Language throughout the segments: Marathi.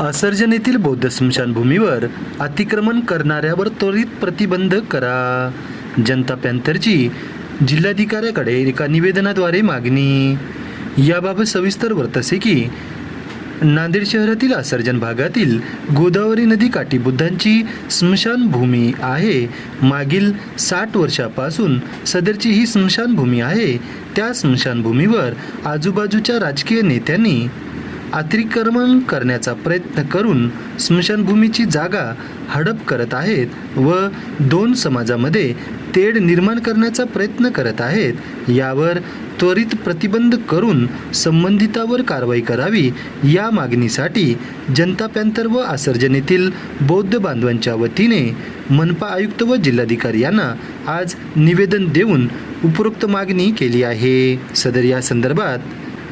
असर्जन येथील बौद्ध स्मशानभूमीवर अतिक्रमण करणाऱ्यावर त्वरित प्रतिबंध करा. जनता पॅन्थरची जिल्हाधिकाऱ्याकडे एका निवेदनाद्वारे मागणी. याबाबत सविस्तर वर्तसे की नांदेड शहरातील असर्जन भागातील गोदावरी नदी काठी बुद्धांची स्मशानभूमी आहे. मागील साठ वर्षापासून सदरची ही स्मशानभूमी आहे. त्या स्मशानभूमीवर आजूबाजूच्या राजकीय नेत्यांनी अतिक्रमण करण्याचा प्रयत्न करून स्मशानभूमीची जागा हडप करत आहेत व दोन समाजामध्ये तेढ निर्माण करण्याचा प्रयत्न करत आहेत यावर त्वरित प्रतिबंध करून संबंधितावर कारवाई करावी या मागणीसाठी जनता पॅन्थर व आसर्जन येथील बौद्ध बांधवांच्या वतीने मनपा आयुक्त व जिल्हाधिकारी यांना आज निवेदन देऊन उपरोक्त मागणी केली आहे. सदर या संदर्भात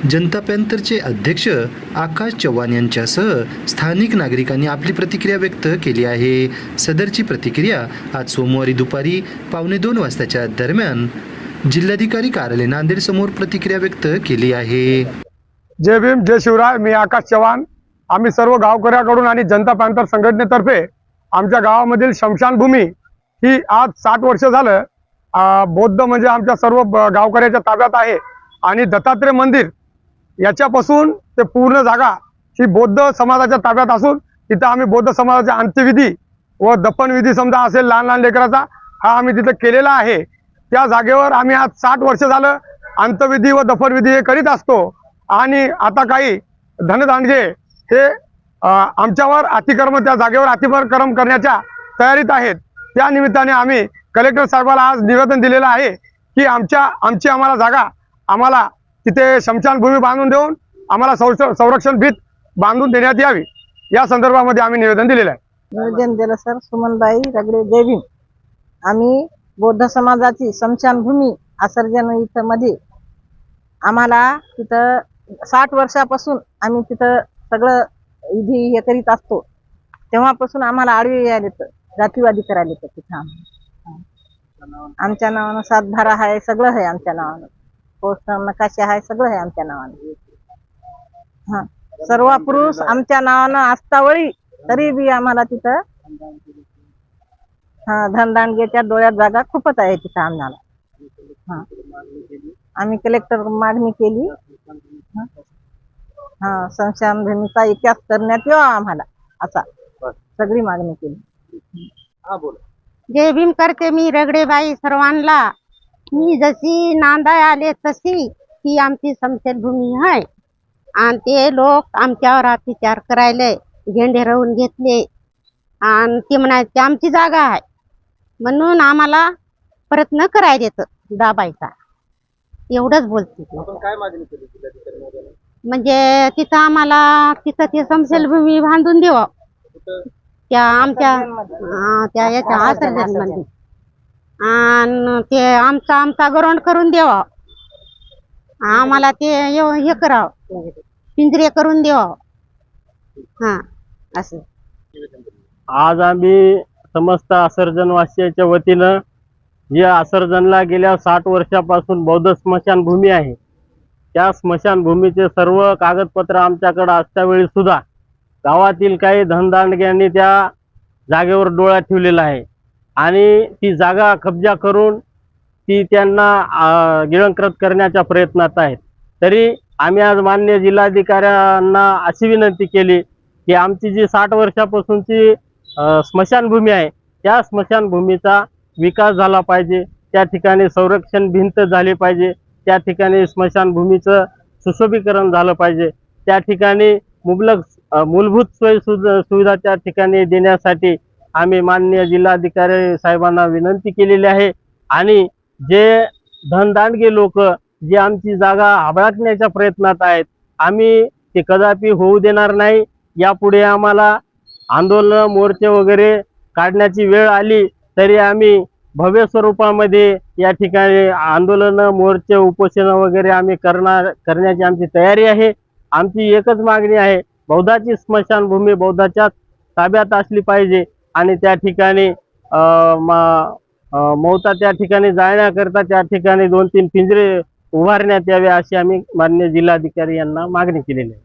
जनता पॅन्थरचे अध्यक्ष आकाश चव्हाण यांच्यासह स्थानिक नागरिकांनी आपली प्रतिक्रिया व्यक्त केली आहे. सदरची प्रतिक्रिया आज सोमवारी दुपारी पावणे दोन वाजताच्या दरम्यान जिल्हाधिकारी कार्यालय नांदेड समोर प्रतिक्रिया व्यक्त केली आहे. जय भीम जय शिवराय मी आकाश चव्हाण. आम्ही सर्व गावकऱ्याकडून आणि जनता पॅन्थर संघटनेतर्फे आमच्या गावामधील शमशानभूमी ही आज साठ वर्ष झालं बौद्ध म्हणजे आमच्या सर्व गावकऱ्याच्या ताब्यात आहे. आणि दत्तात्रय मंदिर याच्यापासून ते पूर्ण जागा ही बौद्ध समाजाच्या ताब्यात असून तिथं आम्ही बौद्ध समाजाच्या अंत्यविधी व दफनविधी समजा असेल लहान लहान लेकराचा हा आम्ही तिथं केलेला आहे. त्या जागेवर आम्ही आज साठ वर्ष झालं अंत्यविधी व दफनविधी हे करीत असतो. आणि आता काही धनदांडगे हे आमच्यावर अतिक्रम त्या जागेवर अतिक्रम करण्याच्या तयारीत आहेत. त्या निमित्ताने आम्ही कलेक्टर साहेबाला आज निवेदन दिलेलं आहे की आमच्या आमची आम्हाला जागा आम्हाला तिथे शमशानभूमी बांधून देऊन आम्हाला संरक्षण भीत बांधून देण्यात यावी. या संदर्भामध्ये आम्ही निवेदन दिलेलं आहे. निवेदन दिलं सर. सुमनबाई रगडे देवी आम्ही बौद्ध समाजाची स्मशानभूमी आसर्जन इथं मध्ये आम्हाला तिथं साठ वर्षापासून आम्ही तिथं सगळं विधी हे करीत असतो. तेव्हापासून आम्हाला आडवे यायला येतं. जातीवादी करायला येतं तिथं आमच्या नावानं सातबारा आहे सगळं आहे आमच्या नावानं. पोस्ट नकाशा आहे सगळं आहे आमच्या नावानं. हा. सर्व पुरुष आमच्या नावानं असतावळी तरी बी आम्हाला तिथं हा धनदांडगेच्या डोळ्यात जागा खूपच आहे तिथं आम्हाला. हा. आम्ही कलेक्टर मागणी केली. हा. हा संशयभूमीचा इतिहास करण्यात यावा आम्हाला असा. सगळी मागणी केली. जय भीम करते मी रगडेबाई सर्वांना. मी जशी नांदाय आले तशी ही आमची समशेरभूमी आहे. आणि ते लोक आमच्यावर अत्याचार करायले झेंडे रवून घेतले. आणि ते म्हणायचे आमची जागा आहे. म्हणून आम्हाला प्रयत्न करायला येतं दाबायचा. एवढंच बोलते ती. म्हणजे तिथं आम्हाला तिथं ते समशेलभूमी बांधून देवा. त्या आमच्या हा, त्या याच्या आसर्जनमध्ये आणि ते आमचा आमचा ग्राउंड करून द्यावा आम्हाला ते हे करावं. पिंजरे करून द्यावा हा असं. आज आम्ही समस्त आसर्जनवासियाच्या वतीनं जे आसर्जनला गेल्या साठ वर्षापासून बौद्ध स्मशानभूमी आहे त्या स्मशानभूमीचे सर्व कागदपत्र आमच्याकडे असल्यावेळी सुद्धा गावातील काही धनदांडग्यांनी त्या जागेवर डोळा ठेवलेला आहे. आणि ती जागा कब्जा करून ती त्यांना गिळंकृत करण्याच्या प्रयत्नात आहेत. तरी आम्ही आज मान्य जिल्हाधिकाऱ्यांना अशी विनंती केली की आमची जी साठ वर्षापासूनची स्मशानभूमी आहे त्या स्मशानभूमीचा विकास झाला पाहिजे. त्या ठिकाणी संरक्षण भिंत झाली पाहिजे. त्या ठिकाणी स्मशानभूमीचं सुशोभीकरण झालं पाहिजे. त्या ठिकाणी मुबलक मूलभूत सोयी सुविधा त्या ठिकाणी देण्यासाठी आम्ही माननीय जिल्हाधिकारी साहेबांना विनंती केलेली आहे. आणि जे धनदांडगे लोक जे आमची जागा आबळकण्याच्या प्रयत्नात आहेत आम्ही ते कदापि होऊ देणार नाही. यापुढे आम्हाला आंदोलन मोर्चे वगैरे काढण्याची वेळ आली तरी आम्ही भव्य स्वरूपामध्ये या ठिकाणी आंदोलन मोर्चे उपोषण वगैरे आम्ही करणार करण्याची आमची तयारी आहे. आमची एकच मागणी आहे बौद्धाची स्मशानभूमी बौद्धाच्या ताब्यात असली पाहिजे. आणि त्या ठिकाणी अं, मौता त्या ठिकाणी जाण्याकरता त्या ठिकाणी दोन तीन पिंजरे उभारण्यात यावे अशी आम्ही मान्य जिल्हाधिकारी यांना मागणी केलेली आहे.